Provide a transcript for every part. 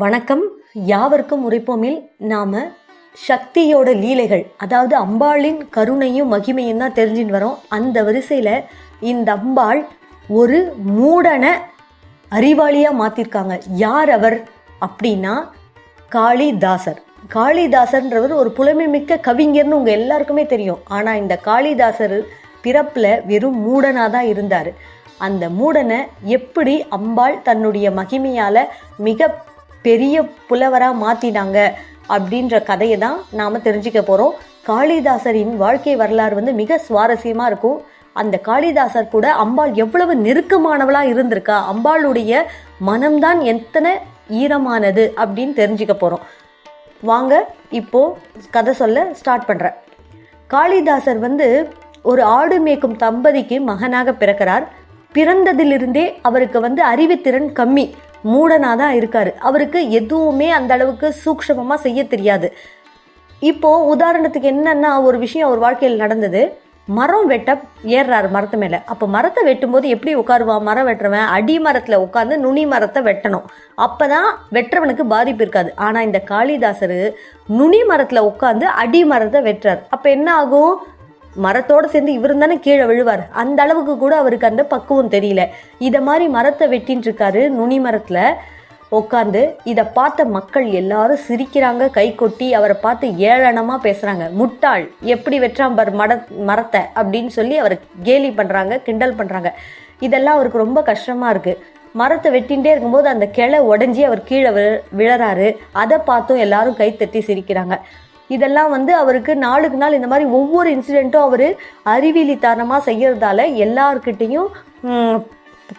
வணக்கம். யாவருக்கும் உரைப்போமில் நாம சக்தியோட லீலைகள் அதாவது அம்பாளின் கருணையும் மகிமையும் தான் தெரிஞ்சுன்னு வரோம். அந்த வரிசையில் இந்த அம்பாள் ஒரு மூடனை அறிவாளியாக மாற்றிருக்காங்க யார் அவர் அப்படின்னா காளிதாசர். காளிதாசர்ன்றவர் ஒரு புலமைமிக்க கவிஞர்னு உங்கள் எல்லாருக்குமே தெரியும். ஆனால் இந்த காளிதாசர் பிறப்பில் வெறும் மூடனாக தான் இருந்தார். அந்த மூடனை எப்படி அம்பாள் தன்னுடைய மகிமையால் மிக பெரிய புலவராக மாற்றினாங்க அப்படின்ற கதையை தான் நாம் தெரிஞ்சுக்க போகிறோம் காளிதாசரின் வாழ்க்கை வரலாறு வந்து மிக சுவாரஸ்யமாக இருக்கும். அந்த காளிதாசர் கூட அம்பாள் எவ்வளவு நெருக்கமானவளாக இருந்திருக்கா? அம்பாளுடைய மனம்தான் எத்தனை ஈரமானது அப்படின்னு தெரிஞ்சுக்க போகிறோம் வாங்க இப்போ கதை சொல்ல ஸ்டார்ட் பண்ணுறேன் காளிதாசர் வந்து ஒரு ஆடு மேய்க்கும் தம்பதிக்கு மகனாக பிறக்கிறார். பிறந்ததிலிருந்தே அவருக்கு வந்து அறிவுத்திறன் கம்மி. மூடனாக தான் இருக்கார். அவருக்கு எதுவுமே அந்த அளவுக்கு சூக்ஷமமாக செய்ய தெரியாது. இப்போது உதாரணத்துக்கு என்னென்னா ஒரு விஷயம் அவர் வாழ்க்கையில் நடந்தது. மரம் வெட்ட ஏறுறாரு மரத்து மேலே. அப்போ மரத்தை வெட்டும்போது எப்படி உட்காருவான் மரம் வெட்டுறவன் அடி மரத்தில் உட்காந்து நுனி மரத்தை வெட்டணும். அப்போ தான் வெட்டுறவனுக்கு பாதிப்பு இருக்காது. ஆனால் இந்த காளிதாசர் நுனி மரத்தில் உட்காந்து அடி மரத்தை வெட்டுறார். அப்போ என்ன ஆகும்? மரத்தோடு சேர்ந்து இவர் தானே கீழே விழுவார். அந்த அளவுக்கு கூட அவருக்கு அந்த பக்குவம் தெரியல. இதை மாதிரி மரத்தை வெட்டின்னு இருக்காரு நுனி மரத்தில் உட்காந்து இதை பார்த்த மக்கள் எல்லாரும் சிரிக்கிறாங்க கை கொட்டி அவரை பார்த்து ஏளனமாக பேசுகிறாங்க முட்டாள் எப்படி வெற்றான் பார் மட மரத்தை அப்படின்னு சொல்லி அவரை கேலி பண்ணுறாங்க கிண்டல் பண்ணுறாங்க இதெல்லாம் அவருக்கு ரொம்ப கஷ்டமாக இருக்குது மரத்தை வெட்டின்ண்டே இருக்கும்போது அந்த கிளை உடஞ்சி அவர் கீழே விழ விழறாரு. அதை பார்த்தும் எல்லாரும் கை தட்டி சிரிக்கிறாங்க. இதெல்லாம் வந்து அவருக்கு நாளுக்கு நாள் இந்த மாதிரி ஒவ்வொரு இன்சிடெண்ட்டும் அவர் அறிவியலித்தனமாக செய்கிறதால எல்லார்கிட்டேயும்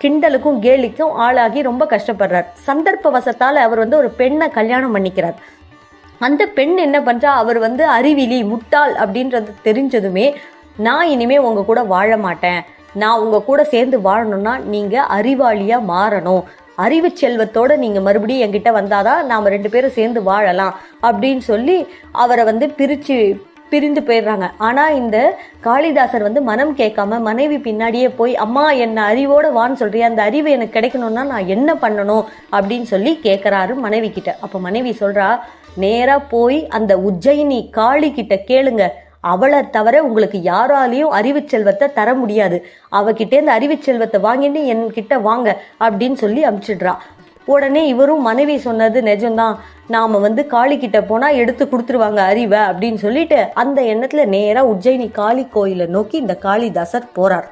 கிண்டலுக்கும் கேலிக்கும் ஆளாகி ரொம்ப கஷ்டப்படுறார். சந்தர்ப்ப வசத்தால் அவர் வந்து ஒரு பெண்ணை கல்யாணம் பண்ணிக்கிறார். அந்த பெண் என்ன பண்ணுறா அவர் வந்து அறிவிலி முட்டாள் அப்படின்றது தெரிஞ்சதுமே நான் இனிமே உங்கள் கூட வாழ மாட்டேன். நான் உங்கள் கூட சேர்ந்து வாழணும்னா நீங்கள் அறிவாளியாக மாறணும். அறிவு செல்வத்தோடு நீங்கள் மறுபடியும் என்கிட்ட வந்தாதான் நாம் ரெண்டு பேரும் சேர்ந்து வாழலாம் அப்படின்னு சொல்லி அவரை வந்து பிரித்து பிரிந்து போயிடுறாங்க. ஆனால் இந்த காளிதாசர் வந்து மனம் கேட்காம மனைவி பின்னாடியே போய் அம்மா என்னை அறிவோட வான்னு சொல்றியா? அந்த அறிவு எனக்கு கிடைக்கணும்னா நான் என்ன பண்ணணும்? அப்படின்னு சொல்லி கேட்குறாரு மனைவி கிட்ட. அப்போ மனைவி சொல்கிறா நேராக போய் அந்த உஜ்ஜயினி காளி கிட்ட கேளுங்க. அவளை தவிர உங்களுக்கு யாராலையும் அறிவு செல்வத்தை தர முடியாது. அவகிட்டேருந்து அறிவு செல்வத்தை வாங்கிட்டு என்கிட்ட வாங்க அப்படின்னு சொல்லி அனுப்பிச்சிடுறா உடனே இவரும் மனைவி சொன்னது நிஜம்தான். நாம வந்து காளி கிட்ட போனா எடுத்து கொடுத்துருவாங்க அறிவை அப்படின்னு சொல்லிட்டு அந்த எண்ணத்துல நேரா உஜ்ஜயினி காளி கோயிலை நோக்கி இந்த காளிதாசர் போறார்.